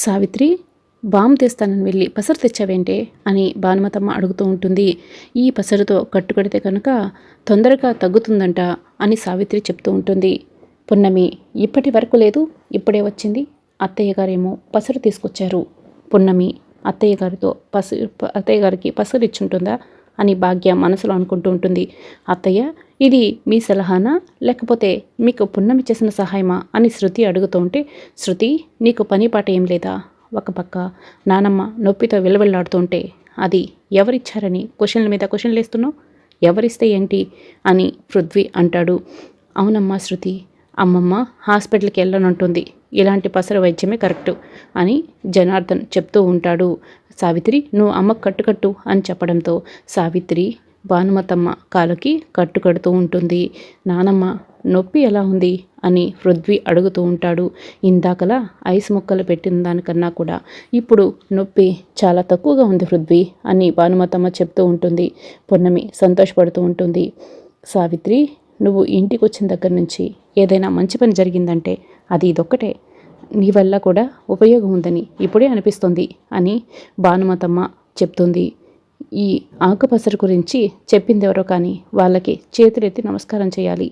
Savitri balm తెస్తానని వెళ్ళి పసరు తెచ్చావేంటే? అని భానుమతమ్మ అడుగుతూ ఉంటుంది. ఈ పసరుతో కట్టుకడితే కనుక తొందరగా తగ్గుతుందంట అని సావిత్రి చెప్తూ ఉంటుంది. పున్నమి ఇప్పటి వరకు లేదు ఇప్పుడే వచ్చింది. అత్తయ్య గారేమో పసరు తీసుకొచ్చారు. పున్నమి అత్తయ్య గారితో పసు అత్తయ్య గారికి పసరు ఇచ్చుంటుందా? అని భాగ్య మనసులో అనుకుంటూ ఉంటుంది. అత్తయ్య ఇది మీ సలహానా? లేకపోతే మీకు పున్నమి చేసిన సహాయమా? అని శృతి అడుగుతూ ఉంటే శృతి నీకు పని పాట ఏం లేదా? ఒక పక్క నానమ్మ నొప్పితో విలవిల్లాడుతూ ఉంటే అది ఎవరిచ్చారని క్వశ్చన్ల మీద క్వశ్చన్లు వేస్తున్నావు? ఎవరిస్తే ఏంటి? అని పృథ్వీ అంటాడు. అవునమ్మా శృతి అమ్మమ్మ హాస్పిటల్కి వెళ్ళనంటుంది. ఇలాంటి పసర వైద్యమే కరెక్టు అని జనార్దన్ చెప్తూ ఉంటాడు. సావిత్రి నువ్వు అమ్మకు కట్టుకట్టు అని చెప్పడంతో సావిత్రి భానుమతమ్మ కాలుకి కట్టు కడుతూ ఉంటుంది. నానమ్మ నొప్పి ఎలా ఉంది? అని పృథ్వీ అడుగుతూ ఉంటాడు. ఇందాకలా ఐస్ ముక్కలు పెట్టిన దానికన్నా కూడా ఇప్పుడు నొప్పి చాలా తక్కువగా ఉంది పృథ్వీ అని భానుమతమ్మ చెప్తూ ఉంటుంది. పొన్నమి సంతోషపడుతూ ఉంటుంది. సావిత్రి నువ్వు ఇంటికి వచ్చిన దగ్గర నుంచి ఏదైనా మంచి పని జరిగిందంటే అది ఇదొక్కటే. నీ వల్ల కూడా ఉపయోగం ఉందని ఇప్పుడే అనిపిస్తుంది అని భానుమతమ్మ చెప్తుంది. ఈ ఆకుపసరు గురించి చెప్పింది ఎవరో కానీ వాళ్ళకి చేతులెత్తి నమస్కారం చేయాలి.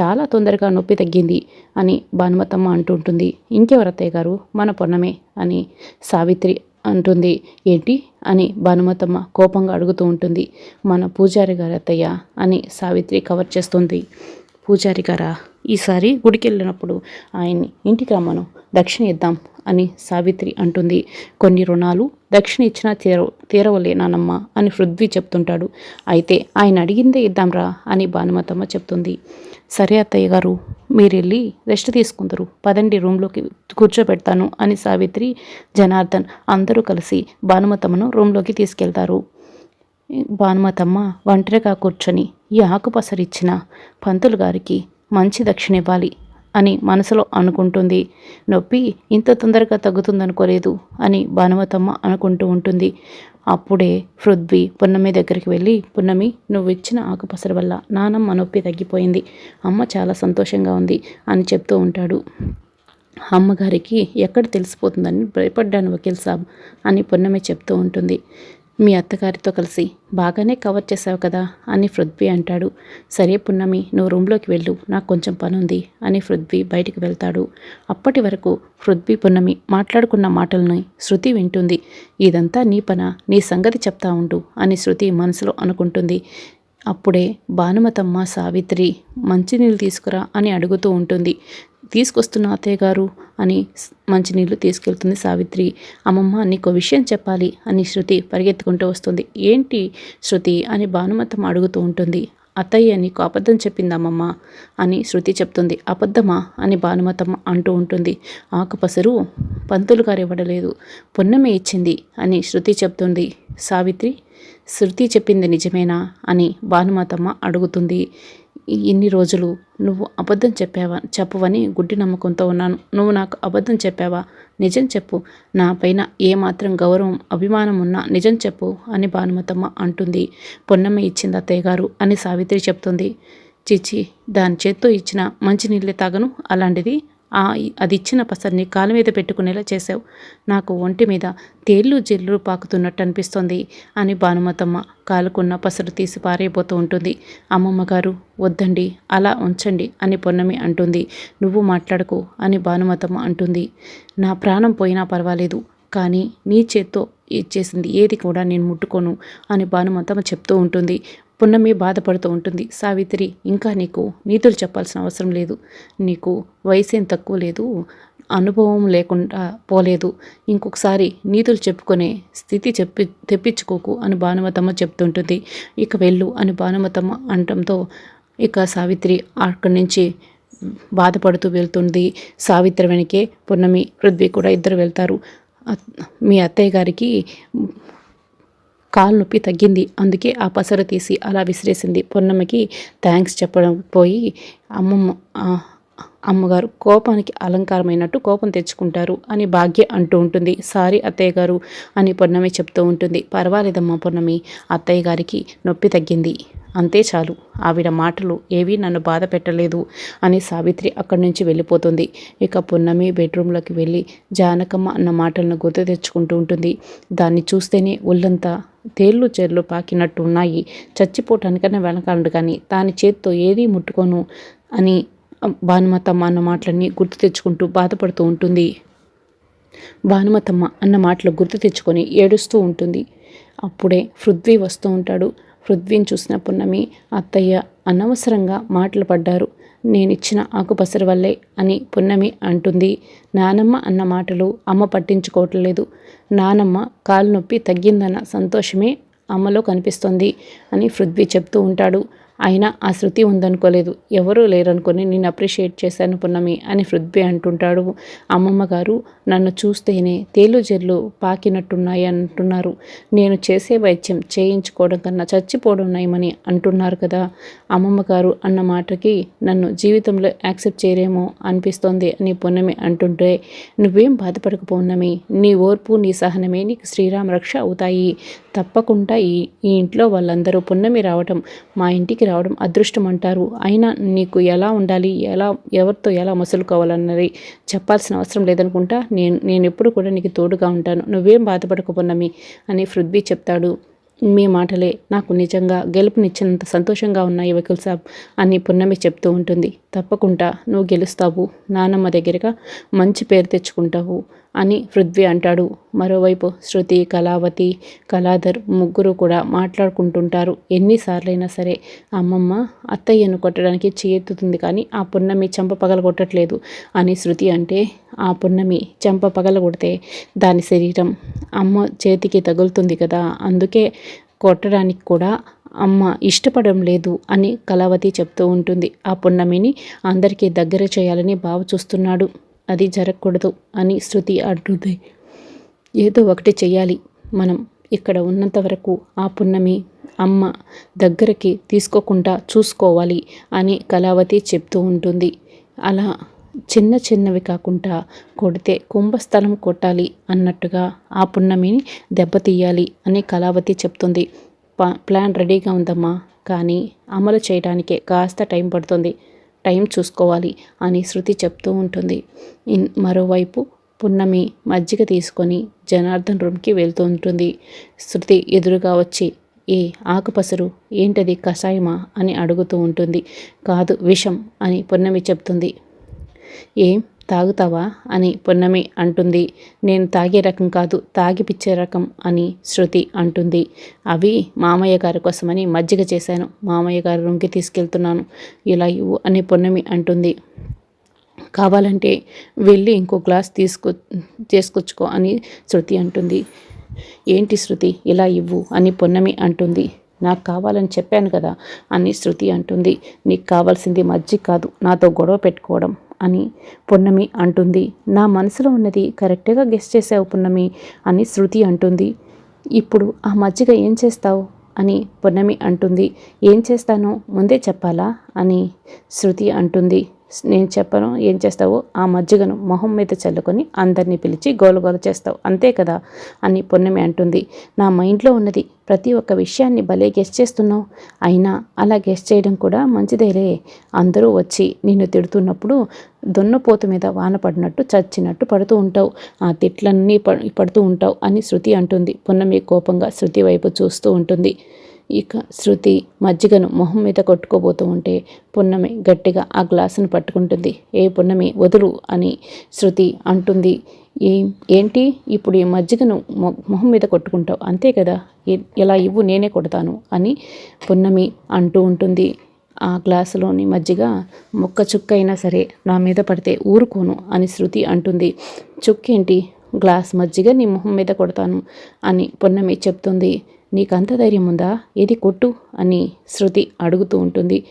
చాలా తొందరగా నొప్పి తగ్గింది అని భానుమతమ్మ అంటుంటుంది. ఇంకెవరు అత్తయ్య గారు? మన పొన్నమే అని సావిత్రి అంటుంది. ఏంటి? అని భానుమతమ్మ కోపంగా అడుగుతూ ఉంటుంది. మన పూజారి గారు అత్తయ్య అని సావిత్రి కవర్ చేస్తుంది. పూజారి గారా? ఈసారి గుడికి వెళ్ళినప్పుడు ఆయన్ని ఇంటికి రమ్మను దక్షిణ ఇద్దాం అని సావిత్రి అంటుంది. కొన్ని రుణాలు దక్షిణ ఇచ్చినా తీర తీరవలే నానమ్మ అని పృథ్వీ చెప్తుంటాడు. అయితే ఆయన అడిగిందే ఇద్దాంరా అని భానుమతమ్మ చెప్తుంది. సరే అత్తయ్య గారు మీరు వెళ్ళి రెస్ట్ తీసుకుందరు పదండి రూమ్లోకి కూర్చోబెడతాను అని సావిత్రి జనార్దన్ అందరూ కలిసి భానుమతమ్మను రూమ్లోకి తీసుకెళ్తారు. భానుమతమ్మ ఒంటరిగా కూర్చొని ఈ ఆకుపసరిచ్చిన పంతులు గారికి మంచి దక్షిణ ఇవ్వాలి అని మనసులో అనుకుంటుంది. నొప్పి ఇంత తొందరగా తగ్గుతుందనుకోలేదు అని భానుమతమ్మ అనుకుంటూ ఉంటుంది. అప్పుడే పృథ్వీ పున్నమి దగ్గరికి వెళ్ళి పున్నమి నువ్వు ఇచ్చిన ఆకుపసర వల్ల నానమ్మ నొప్పి తగ్గిపోయింది. అమ్మ చాలా సంతోషంగా ఉంది అని చెప్తూ ఉంటాడు. అమ్మగారికి ఎక్కడ తెలిసిపోతుందని భయపడ్డాను వకీల్ సాబ్ అని పున్నమి చెప్తూ ఉంటుంది. మీ అత్తగారితో కలిసి బాగానే కవర్ చేసావు కదా అని పృథ్వీ అంటాడు. సరే పున్నమి నువ్వు రూమ్లోకి వెళ్ళు నాకు కొంచెం పని ఉంది అని పృథ్వీ బయటికి వెళ్తాడు. అప్పటి వరకు పృథ్వీ పున్నమి మాట్లాడుకున్న మాటలను శృతి వింటుంది. ఇదంతా నీ పన? నీ సంగతి చెప్తా ఉండు అని శృతి మనసులో అనుకుంటుంది. అప్పుడే భానుమతమ్మ సావిత్రి మంచినీళ్ళు తీసుకురా అని అడుగుతూ ఉంటుంది. తీసుకొస్తున్న అత్తయ్య గారు అని మంచినీళ్ళు తీసుకెళ్తుంది సావిత్రి. అమ్మమ్మ నీకు విషయం చెప్పాలి అని శృతి పరిగెత్తుకుంటూ వస్తుంది. ఏంటి శృతి అని భానుమతం అడుగుతూ ఉంటుంది. అత్తయ్య నీకు అబద్ధం చెప్పింది అమ్మమ్మ అని శృతి చెప్తుంది. అబద్ధమా అని భానుమతమ్మ అంటూ ఉంటుంది. ఆకుపసరు పంతులు గారు ఇవ్వడలేదు. పున్నమే ఇచ్చింది అని శృతి చెప్తుంది. సావిత్రి శృతి చెప్పింది నిజమేనా అని భానుమతమ్మ అడుగుతుంది. ఇన్ని రోజులు నువ్వు అబద్ధం చెప్పావా? చెప్పవని గుడ్డి నమ్మకంతో ఉన్నాను. నువ్వు నాకు అబద్ధం చెప్పావా? నిజం చెప్పు. నా పైన ఏమాత్రం గౌరవం అభిమానం ఉన్నా నిజం చెప్పు అని భానుమతమ్మ అంటుంది. పొన్నమ్మ ఇచ్చింది అత్తయ్య గారు అని సావిత్రి చెప్తుంది. చిచ్చి దాని చేత్తో ఇచ్చిన మంచినీళ్ళే తాగను. అలాంటిది అది ఇచ్చిన పసర్ని కాలు మీద పెట్టుకునేలా చేశావు. నాకు ఒంటి మీద తేళ్ళు జిల్లు పాకుతున్నట్టు అనిపిస్తోంది అని భానుమతమ్మ కాలుకున్న పసరు తీసి పారైపోతూ ఉంటుంది. అమ్మమ్మ గారు వద్దండి అలా ఉంచండి అని పొన్నమి అంటుంది. నువ్వు మాట్లాడకు అని భానుమతమ్మ అంటుంది. నా ప్రాణం పోయినా పర్వాలేదు కానీ నీ చేత్తో ఇచ్చేసింది ఏది కూడా నేను ముట్టుకోను అని భానుమతమ్మ చెప్తూ ఉంటుంది. పున్నమి బాధపడుతూ ఉంటుంది. సావిత్రి ఇంకా నీకు నీతులు చెప్పాల్సిన అవసరం లేదు. నీకు వయసేం తక్కువ లేదు. అనుభవం లేకుండా పోలేదు. ఇంకొకసారి నీతులు చెప్పుకునే స్థితి చెప్పి తెప్పించుకోకు అని భానుమతమ్మ చెప్తుంటుంది. ఇక వెళ్ళు అని భానుమతమ్మ అనడంతో ఇక సావిత్రి అక్కడి నుంచి బాధపడుతూ వెళ్తుంది. సావిత్రి వెనకే పున్నమి పృథ్వీ కూడా ఇద్దరు వెళ్తారు. మీ అత్తయ్య గారికి కాలు నొప్పి తగ్గింది. అందుకే ఆ పసరు తీసి అలా విసిరేసింది. పొన్నమ్మకి థ్యాంక్స్ చెప్పడం పోయి అమ్మమ్మ అమ్మగారు కోపానికి అలంకారమైనట్టు కోపం తెచ్చుకుంటారు అని భాగ్య అంటూ ఉంటుంది. సారీ అత్తయ్య గారు అని పొన్నమి చెప్తూ ఉంటుంది. పర్వాలేదమ్మా పొన్నమి అత్తయ్య గారికి నొప్పి తగ్గింది. అంతే చాలు ఆవిడ మాటలు ఏవీ నన్ను బాధ పెట్టలేదు అని సావిత్రి అక్కడి నుంచి వెళ్ళిపోతుంది. ఇక పున్నమి బెడ్రూమ్లోకి వెళ్ళి జానకమ్మ అన్న మాటలను గుర్తు తెచ్చుకుంటూ ఉంటుంది. దాన్ని చూస్తేనే ఒళ్ళంతా తేళ్ళు చేర్లు పాకినట్టు ఉన్నాయి చచ్చిపోవటానికన్నా వెనకాలండు కానీ దాని చేత్తో ఏదీ ముట్టుకోను అని భానుమతమ్మ అన్న మాటలన్నీ గుర్తు తెచ్చుకుంటూ బాధపడుతూ ఉంటుంది. భానుమతమ్మ అన్న మాటలు గుర్తు తెచ్చుకొని ఏడుస్తూ ఉంటుంది. అప్పుడే పృథ్వీ వస్తూ ఉంటాడు. పృథ్వీని చూసిన పున్నమి అత్తయ్య అనవసరంగా మాటలు పడ్డారు. నేనిచ్చిన ఆకుపసరు వల్లే అని పున్నమి అంటుంది. నానమ్మ అన్న మాటలు అమ్మ పట్టించుకోవట్లేదు. నానమ్మ కాలు నొప్పి తగ్గిందన్న సంతోషమే అమ్మలో కనిపిస్తుంది అని పృథ్వీ చెప్తూ ఉంటాడు. అయినా ఆ శృతి ఉందనుకోలేదు. ఎవరూ లేరనుకొని నేను అప్రిషియేట్ చేశాను పున్నమి అని పృథ్వీ అంటుంటాడు. అమ్మమ్మ గారు నన్ను చూస్తేనే తేలు జెల్లు పాకినట్టున్నాయి అంటున్నారు. నేను చేసే వైద్యం చేయించుకోవడం కన్నా చచ్చిపోవడం నయమని అంటున్నారు కదా. అమ్మమ్మ గారు అన్న మాటకి నన్ను జీవితంలో యాక్సెప్ట్ చేయరేమో అనిపిస్తోంది అని పున్నమి అంటుంటే నువ్వేం బాధపడకపోన్నమి నీ ఓర్పు నీ సహనమే నీకు శ్రీరామ రక్ష అవుతాయి. తప్పకుండా ఈ ఈ ఇంట్లో వాళ్ళందరూ పున్నమి రావటం మా ఇంటికి రావడం అదృష్టం అంటారు. అయినా నీకు ఎలా ఉండాలి? ఎలా ఎవరితో ఎలా మసులుకోవాలన్నది చెప్పాల్సిన అవసరం లేదనుకుంటా నేను నేను ఎప్పుడు కూడా నీకు తోడుగా ఉంటాను. నువ్వేం బాధపడకపోన్నమి అని పృథ్వీ చెప్తాడు. మీ మాటలే నాకు నిజంగా గెలుపునిచ్చినంత సంతోషంగా ఉన్నాయి వకీల్ సాబ్ అని పున్నమి చెప్తూ ఉంటుంది. తప్పకుండా నువ్వు గెలుస్తావు. నానమ్మ దగ్గరగా మంచి పేరు తెచ్చుకుంటావు అని పృథ్వీ అంటాడు. మరోవైపు శృతి కళావతి కళాధర్ ముగ్గురు కూడా మాట్లాడుకుంటుంటారు. ఎన్నిసార్లైనా సరే అమ్మమ్మ అత్తయ్యను కొట్టడానికి చేయెత్తుతుంది కానీ ఆ పున్నమి చెంప పగల కొట్టట్లేదు అని శృతి అంటే ఆ పున్నమి చెంప పగల కొడితే దాని శరీరం అమ్మ చేతికి తగులుతుంది కదా. అందుకే కొట్టడానికి కూడా అమ్మ ఇష్టపడడం లేదు అని కళావతి చెప్తూ ఉంటుంది. ఆ పున్నమిని అందరికీ దగ్గర చేయాలని బావ చూస్తున్నాడు. అది జరగకూడదు అని శృతి అంటుంది. ఏదో ఒకటి చేయాలి మనం ఇక్కడ ఉన్నంత వరకు ఆ పున్నమి అమ్మ దగ్గరికి తీసుకోకుండా చూసుకోవాలి అని కళావతి చెప్తూ ఉంటుంది. అలా చిన్న చిన్నవి కాకుండా కొడితే కుంభస్థలం కొట్టాలి అన్నట్టుగా ఆ పున్నమిని దెబ్బతీయాలి అని కళావతి చెప్తుంది. ప్లాన్ రెడీగా ఉందమ్మా. కానీ అమలు చేయడానికే కాస్త టైం పడుతుంది. టైం చూసుకోవాలి అని శృతి చెప్తూ ఉంటుంది. మరోవైపు పున్నమి మజ్జిగ తీసుకొని జనార్దన్ రూమ్కి వెళ్తూ ఉంటుంది. శృతి ఎదురుగా వచ్చి ఏ ఆకుపసరు ఏంటది కషాయమా? అని అడుగుతూ ఉంటుంది. కాదు విషం అని పున్నమి చెప్తుంది. ఏం? తాగుతావా? అని పొన్నమి అంటుంది. నేను తాగే రకం కాదు తాగిపిచ్చే రకం అని శృతి అంటుంది. అవి మామయ్య గారి కోసమని మజ్జిగ చేశాను. మామయ్య గారు రూమ్కి తీసుకెళ్తున్నాను. ఇలా ఇవ్వు అని పొన్నమి అంటుంది. కావాలంటే వెళ్ళి ఇంకో గ్లాస్ తీసుకొ చేసుకొచ్చుకో అని శృతి అంటుంది. ఏంటి శృతి ఇలా ఇవ్వు అని పొన్నమి అంటుంది. నాకు కావాలని చెప్పాను కదా అని శృతి అంటుంది. నీకు కావాల్సింది మజ్జిగ కాదు నాతో గొడవ పెట్టుకోవడం. అని పున్నమి అంటుంది. నా మనసులో ఉన్నది కరెక్ట్గా గెస్ట్ చేసావు పున్నమి అని శృతి అంటుంది. ఇప్పుడు ఆ మజ్జిగ ఏం చేస్తావు? అని పున్నమి అంటుంది. ఏం చేస్తానో ముందే చెప్పాలా? అని శృతి అంటుంది. నేను చెప్పను ఏం చేస్తావు? ఆ మజ్జిగను మొహం మీద చల్లుకొని అందరినీ పిలిచి గోలగోల చేస్తావు. అంతే కదా? అని పొన్నమి అంటుంది. నా మైండ్లో ఉన్నది ప్రతి ఒక్క విషయాన్ని భలే గెస్ట్ చేస్తున్నావు. అయినా అలా గెస్ట్ చేయడం కూడా మంచిదేలే. అందరూ వచ్చి నిన్ను తిడుతున్నప్పుడు దొన్నపోతు మీద వాన పడినట్టు చచ్చినట్టు పడుతూ ఉంటావు. ఆ తిట్లన్నీ పడుతూ ఉంటావు అని శృతి అంటుంది. పొన్నమి కోపంగా శృతి వైపు చూస్తూ ఉంటుంది. ఇక శృతి మజ్జిగను మొహం మీద కొట్టుకోబోతూ ఉంటే పున్నమి గట్టిగా ఆ గ్లాసును పట్టుకుంటుంది. ఏ పున్నమి వదులు అని శృతి అంటుంది. ఏ ఏంటి? ఇప్పుడు ఈ మజ్జిగను మొహం మీద కొట్టుకుంటావు. అంతే కదా? ఇలా ఇవ్వు? నేనే కొడతాను అని పున్నమి అంటూ ఉంటుంది. ఆ గ్లాసులోని మజ్జిగ మొక్క చుక్క అయినా సరే నా మీద పడితే ఊరుకోను అని శృతి అంటుంది. చుక్కేంటి? గ్లాస్ మజ్జిగ నీ మొహం మీద కొడతాను అని పున్నమి చెప్తుంది. నీకంత ధైర్యం ఉందా? ఏది కొట్టు? అని శృతి అడుగుతూ ఉంటుంది.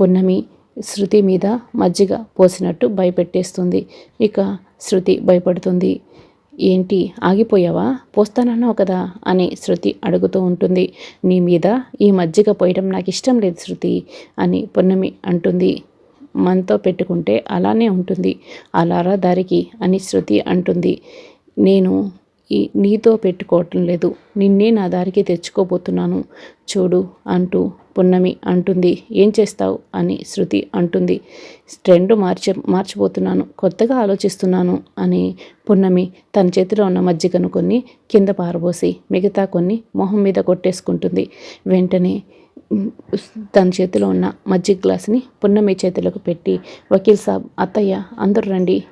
పున్నమి శృతి మీద మజ్జిగ పోసినట్టు భయపెట్టేస్తుంది. ఇక శృతి భయపడుతుంది. ఏంటి ఆగిపోయావా? పోస్తానన్నావు కదా అని శృతి అడుగుతూ ఉంటుంది. నీ మీద ఈ మజ్జిగ పోయడం నాకు ఇష్టం లేదు శృతి అని పున్నమి అంటుంది. మనతో పెట్టుకుంటే అలానే ఉంటుంది. అలారా దారికి అని శృతి అంటుంది. నేను నీతో పెట్టుకోవటం లేదు. నిన్నే నా దారికి తెచ్చుకోబోతున్నాను. చూడు అంటూ పున్నమి అంటుంది. ఏం చేస్తావు? అని శృతి అంటుంది. ట్రెండ్ మార్చ మార్చిపోతున్నాను కొత్తగా ఆలోచిస్తున్నాను అని పున్నమి తన చేతిలో ఉన్న మజ్జిగను కొన్ని కింద పారబోసి మిగతా కొన్ని మొహం మీద కొట్టేసుకుంటుంది. వెంటనే తన చేతిలో ఉన్న మజ్జిగ గ్లాస్ని పున్నమి చేతులకు పెట్టి వకీల్ సాబ్ అత్తయ్య అందరూ రండి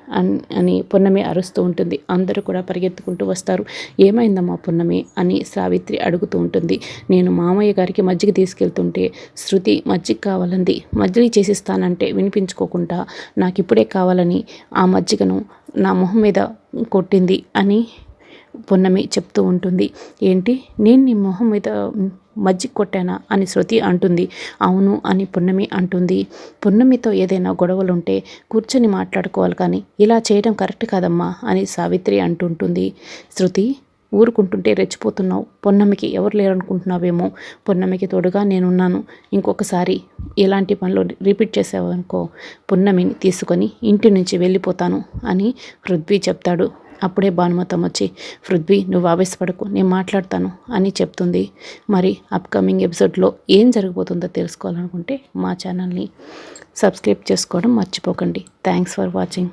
అని పున్నమి అరుస్తూ ఉంటుంది. అందరూ కూడా పరిగెత్తుకుంటూ వస్తారు. ఏమైందమ్మా పున్నమి? అని సావిత్రి అడుగుతూ ఉంటుంది. నేను మామయ్య గారికి మజ్జిగ తీసుకెళ్తుంటే శృతి మజ్జిగ కావాలంది. మజ్జిగ చేసిస్తానంటే వినిపించుకోకుండా నాకు ఇప్పుడే కావాలని ఆ మజ్జిగను నా మొహం మీద కొట్టింది అని పున్నమి చెప్తూ ఉంటుంది. ఏంటి? నేను నీ మొహం మీద మజ్జిగ కొట్టానా? అని శృతి అంటుంది. అవును అని పున్నమి అంటుంది. పున్నమితో ఏదైనా గొడవలుంటే కూర్చొని మాట్లాడుకోవాలి కానీ ఇలా చేయడం కరెక్ట్ కాదమ్మా అని సావిత్రి అంటుంటుంది. శృతి ఊరుకుంటుంటే రెచ్చిపోతున్నావు. పొన్నమికి ఎవరు లేరనుకుంటున్నావేమో. పొన్నమికి తోడుగా నేనున్నాను. ఇంకొకసారి ఇలాంటి పనులు రిపీట్ చేసావనుకో పున్నమిని తీసుకొని ఇంటి నుంచి వెళ్ళిపోతాను అని పృథ్వీ చెప్తాడు. అప్పుడే భానుమతం వచ్చి పృథ్వీ నువ్వు ఆవేశపడకు నేను మాట్లాడతాను అని చెప్తుంది. మరి అప్కమింగ్ ఎపిసోడ్లో ఏం జరగబోతుందో తెలుసుకోవాలనుకుంటే మా ఛానల్ని సబ్స్క్రైబ్ చేసుకోవడం మర్చిపోకండి. Thanks for watching